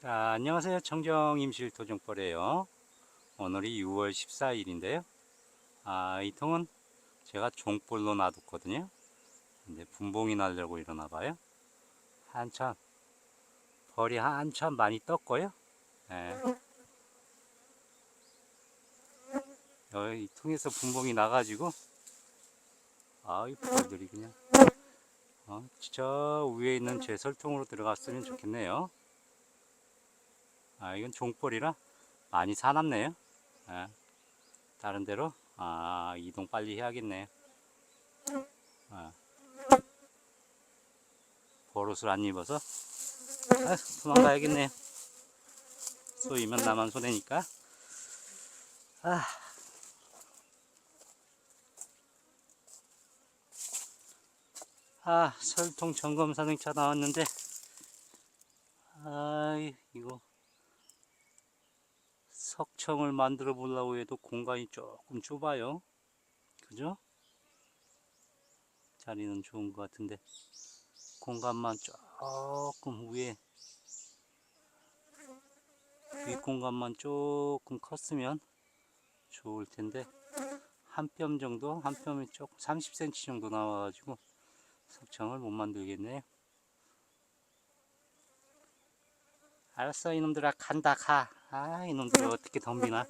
자, 안녕하세요. 청정 임실 토종벌이에요. 오늘이 6월 14일인데요. 아, 이 통은 제가 종벌로 놔뒀거든요. 근데 분봉이 나려고 이러나 봐요. 한참, 벌이 한참 많이 떴고요. 예. 여기 이 통에서 분봉이 나가지고, 아, 이 벌들이 그냥, 어, 저 위에 있는 제 설통으로 들어갔으면 좋겠네요. 아, 이건 종벌이라 많이 사납네요. 예. 다른 데로 아, 이동 빨리 해야겠네요. 아. 버릇을 안 입어서 아, 도망가야겠네요. 쏘이면 나만 손해니까. 아. 아, 설통 점검 사등차 나왔는데, 아, 이거 석청을 만들어 보려고 해도 공간이 조금 좁아요. 그죠? 자리는 좋은 것 같은데 공간만 조금 위에 위 공간만 조금 컸으면 좋을 텐데 한 뼘 정도 한 뼘이 조금 30cm 정도 나와가지고 석청을 못 만들겠네요. 알았어 이놈들아 간다 가. 아 이놈들 어떻게 덤비나.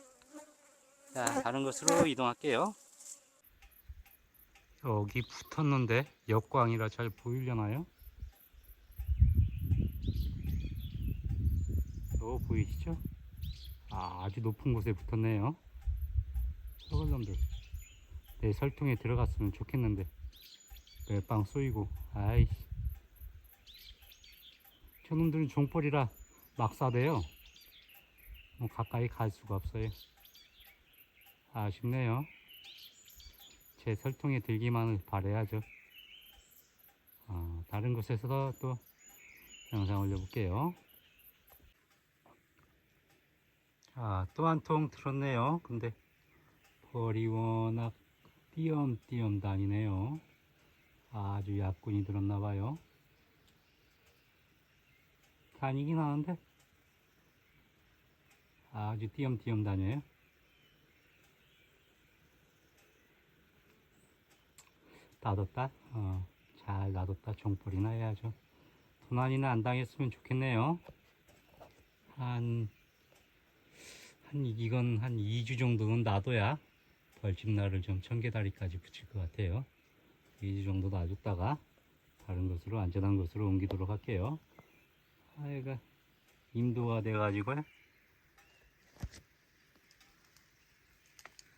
자 다른 곳으로 이동할게요. 여기 붙었는데 역광이라 잘 보이려나요? 어 보이시죠? 아, 아주 높은 곳에 붙었네요. 저걸 놈들 내 설통에 들어갔으면 좋겠는데 멜빵 쏘이고 아이씨 저놈들은 종벌이라 막 싸대요. 뭐 가까이 갈 수가 없어요. 아쉽네요. 제 설통에 들기만을 바래야죠. 아, 다른 곳에서 또 영상 올려볼게요. 아, 또 한 통 들었네요. 근데 벌이 워낙 띄엄띄엄 다니네요. 아주 약군이 들었나봐요. 다니긴 하는데 아주 띄엄띄엄 다녀요. 놔뒀다. 어, 잘 놔뒀다. 종벌이나 해야죠. 도난이나 안 당했으면 좋겠네요. 한, 한, 이건 한 2주 정도는 놔둬야 벌집날을 좀 청개다리까지 붙일 것 같아요. 2주 정도 놔뒀다가 다른 곳으로 안전한 곳으로 옮기도록 할게요. 아이가 인도가 돼가지고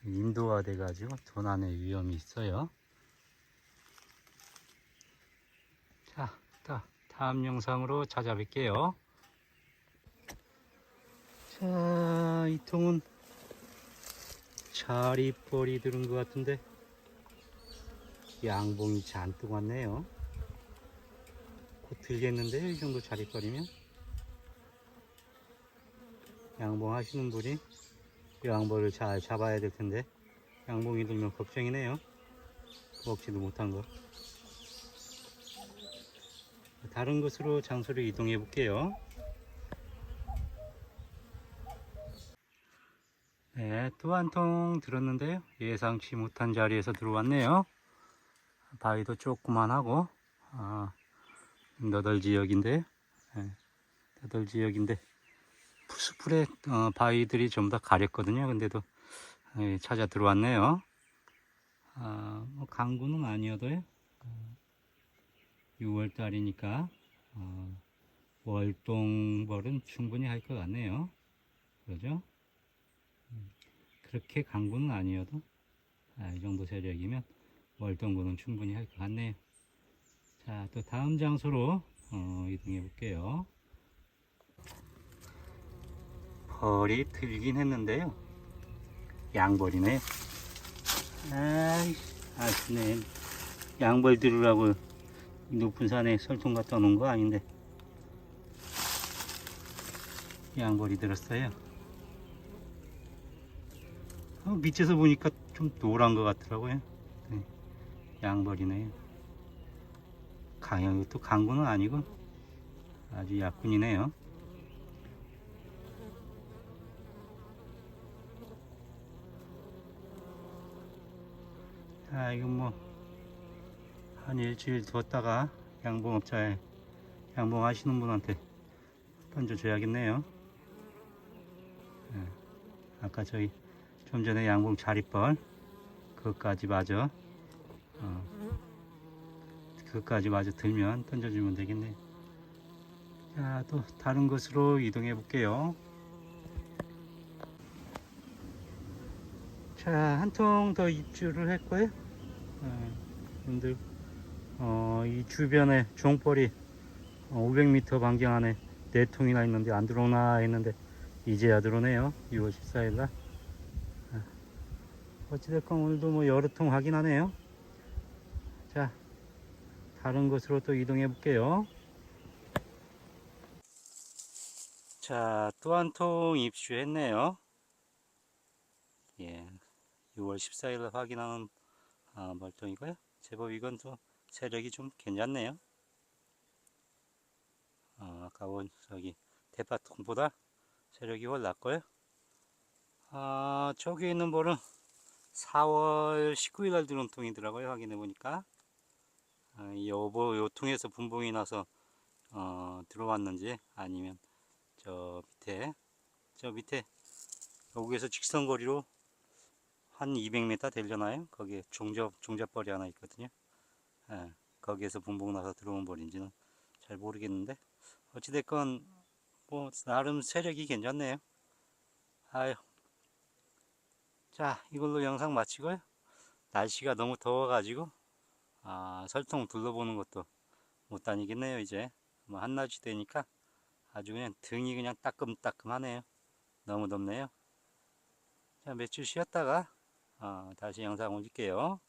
인도가 돼가지고 도난의 위험이 있어요. 자, 다, 다음 영상으로 찾아뵐게요. 자, 이 통은 자리벌이 들은 것 같은데 양봉이 잔뜩 왔네요. 곧 들겠는데요, 이 정도 자리벌이면 양봉 하시는 분이 이 양벌을 잘 잡아야 될 텐데 양봉이 들면 걱정이네요. 먹지도 못한 거. 다른 곳으로 장소를 이동해 볼게요. 네, 또 한 통 들었는데요. 예상치 못한 자리에서 들어왔네요. 바위도 조그만 하고, 아, 너덜 지역인데, 네, 너덜 지역인데, 푸 스풀에 어, 바위들이 좀 더 가렸거든요. 근데도 예, 찾아 들어왔네요. 아, 뭐 강구는 아니어도요. 6월 달이니까 어, 월동벌은 충분히 할 것 같네요. 그러죠? 음, 그렇게 강구는 아니어도 아, 이 정도 세력이면 월동구는 충분히 할 것 같네요. 자, 또 다음 장소로 어, 이동해 볼게요. 벌이 들긴 했는데요. 양벌이네. 아이, 아시네. 양벌 들으라고 높은 산에 설통 갖다 놓은 거 아닌데 양벌이 들었어요 어, 밑에서 보니까 좀 노란 것 같더라고요 네, 양벌이네요 강형 또 강군은 아니고 아주 약군이네요 아 이건 뭐 한 일주일 뒀다가 양봉업자에 양봉 하시는 분한테 던져줘야겠네요. 예. 아까 저희 좀 전에 양봉 자리벌 그것까지 마저 어, 그것까지 마저 들면 던져주면 되겠네요. 자, 또 다른 곳으로 이동해 볼게요. 자, 한 통 더 입주를 했고요. 어, 분들, 어, 이 주변에 종벌이 500m 반경 안에 네 통이나 있는데 안 들어오나 했는데 이제야 들어오네요. 6월 14일 날. 아, 어찌됐건 오늘도 뭐 여러 통 확인하네요. 자, 다른 곳으로 또 이동해 볼게요. 자, 또 한 통 입주했네요. 예, 6월 14일 확인하는 아, 멀통이고요. 제법 이건 또 세력이 좀 괜찮네요. 어, 아까 본 저기 대파통보다 세력이 훨 낫고요. 아, 저기 있는 볼은 4월 19일 날 들어온 통이더라고요. 확인해 보니까. 아, 요, 보- 요 통에서 분봉이 나서 어, 들어왔는지 아니면 저 밑에 저 밑에 여기에서 직선거리로 한 200m 되려나요? 거기에 종잡 종잡벌이 하나 있거든요. 예, 거기에서 분봉 나서 들어온 벌인지는 잘 모르겠는데 어찌됐건 뭐 나름 세력이 괜찮네요. 아유, 자 이걸로 영상 마치고요. 날씨가 너무 더워가지고 아, 설통 둘러보는 것도 못 다니겠네요 이제 뭐 한낮이 되니까 아주 그냥 등이 그냥 따끔따끔하네요. 너무 덥네요. 자, 며칠 쉬었다가 어, 다시 영상 올릴게요.